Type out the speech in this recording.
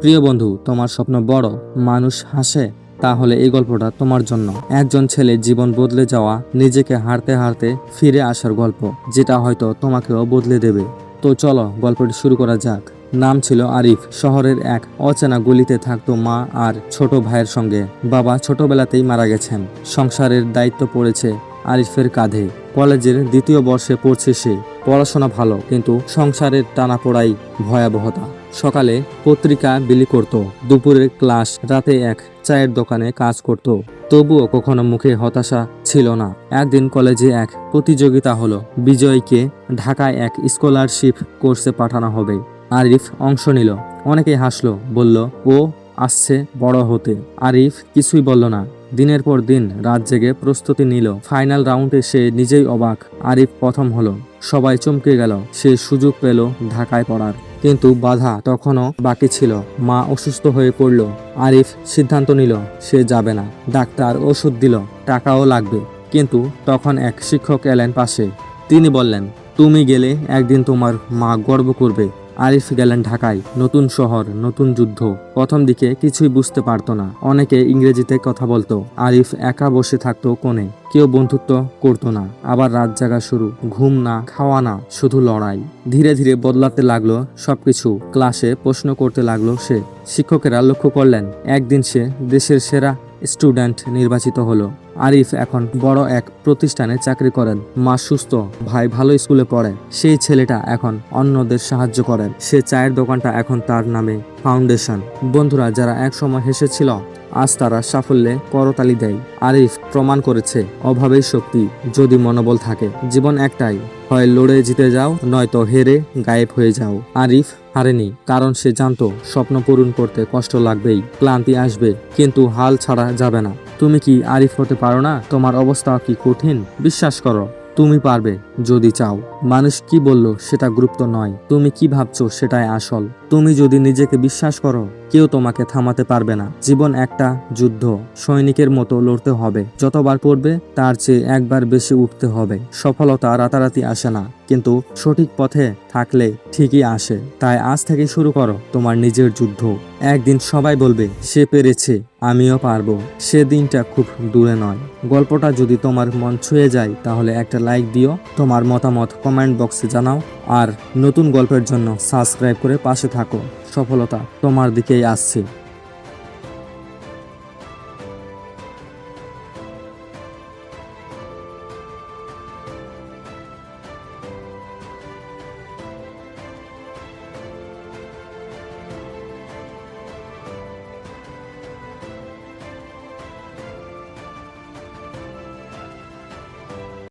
প্রিয় বন্ধু, তোমার স্বপ্ন বড়, মানুষ হাসে, তাহলে এই গল্পটা তোমার জন্য। একজন ছেলে জীবন বদলে যাওয়া, নিজেকে হারতে হারতে ফিরে আসার গল্প, যেটা হয়তো তোমাকেও বদলে দেবে। তো চলো, গল্পটি শুরু করা যাক। নাম ছিল আরিফ। শহরের এক অচেনা গলিতে থাকতো মা আর ছোট ভাইয়ের সঙ্গে। বাবা ছোটবেলাতেই মারা গেছেন। সংসারের দায়িত্ব পড়েছে আরিফের কাঁধে। কলেজের দ্বিতীয় বর্ষে পড়ছে সে। পড়াশোনা ভালো, কিন্তু সংসারের টানাপোড়াই ভয়াবহতা। সকালে পত্রিকা বিলি করত, দুপুরের ক্লাস, রাতে এক চায়ের দোকানে কাজ করত। তবুও কখনো মুখে হতাশা ছিল না। একদিন কলেজে এক প্রতিযোগিতা হলো। বিজয়কে ঢাকায় এক স্কলারশিপ কোর্সে পাঠানো হবে। আরিফ অংশ নিল। অনেকে হাসলো, বলল, ও আসছে বড় হতে। আরিফ কিছুই বলল না। দিনের পর দিন রাত জেগে প্রস্তুতি নিল। ফাইনাল রাউন্ডে সে নিজেই অবাক। আরিফ প্রথম হলো। সবাই চমকে গেল। সে সুযোগ পেল ঢাকায় পড়ার। কিন্তু বাধা তখনও বাকি ছিল। মা অসুস্থ হয়ে পড়ল। আরিফ সিদ্ধান্ত নিল, সে যাবে না। ডাক্তার ওষুধ দিল। টাকাও লাগবে। কিন্তু তখন এক শিক্ষক এলেন পাশে। তিনি বললেন, তুমি গেলে একদিন তোমার মা গর্ব করবে। আরিফ গেলেন ঢাকায়। নতুন শহর, নতুন যুদ্ধ। প্রথম দিকে কিছুই বুঝতে পারতো না। অনেকে ইংরেজিতে কথা বলতো, আরিফ একা বসে থাকতো কোণে। কেউ বন্ধুত্ব করতো না। আবার রাত জাগা শুরু। ঘুম না, খাওয়া না, শুধু লড়াই। ধীরে ধীরে বদলাতে লাগল সবকিছু। ক্লাসে প্রশ্ন করতে লাগল সে। শিক্ষকেরা লক্ষ্য করলেন, একদিন সে দেশের সেরা স্টুডেন্ট নির্বাচিত হলো। আরিফ এখন বড় এক প্রতিষ্ঠানে চাকরি করেন। মা সুস্থ, ভাই ভালো স্কুলে পড়ে। সেই ছেলেটা এখন অন্যদের সাহায্য করেন সে চায়ের দোকানটা এখন তার নামে ফাউন্ডেশন। বন্ধুরা, যারা একসময় হেসেছিল আজ তারা সাফল্যে করতালি দেয়। আরিফ প্রমাণ করেছে অভাবেই শক্তি যদি মনোবল থাকে, জীবন একটাই। হয় লড়ে জিতে যাও, নয়তো হেরে গায়েব হয়ে যাও। আরিফ হারেনি, কারণ সে জানত, স্বপ্ন পূরণ করতে কষ্ট লাগবেই, ক্লান্তি আসবে, কিন্তু হাল ছাড়া যাবে না। তুমি কি আরিফ হতে পারো না? তোমার অবস্থা কি কঠিন? বিশ্বাস করো, তুমি পারবে, যদি চাও। মানুষ কি বলল সেটা গুরুত্ব নয়, তুমি কি ভাবছ সেটাই আসল। তুমি যদি নিজেকে বিশ্বাস করো কেউ তোমাকে থামাতে পারবে না। জীবন একটা যুদ্ধ। সৈনিকের মতো লড়তে হবে। যতবার পড়বে, তার চেয়ে একবার বেশি উঠতে হবে। সফলতা রাতারাতি আসে না। কিন্তু সঠিক পথে থাকলে ঠিকই আসে। তাই আজ থেকে শুরু করো তোমার নিজের যুদ্ধ। একদিন সবাই বলবে, সে পেরেছে, আমিও পারব। সে দিনটা খুব দূরে নয়। গল্পটা যদি তোমার মন ছুঁয়ে যায়, তাহলে একটা লাইক দিও, তোমার মতামত কমেন্ট বক্সে জানাও, আর নতুন গল্পের জন্য সাবস্ক্রাইব করে পাশে থাকো। সফলতা তোমার দিকেই আসছে।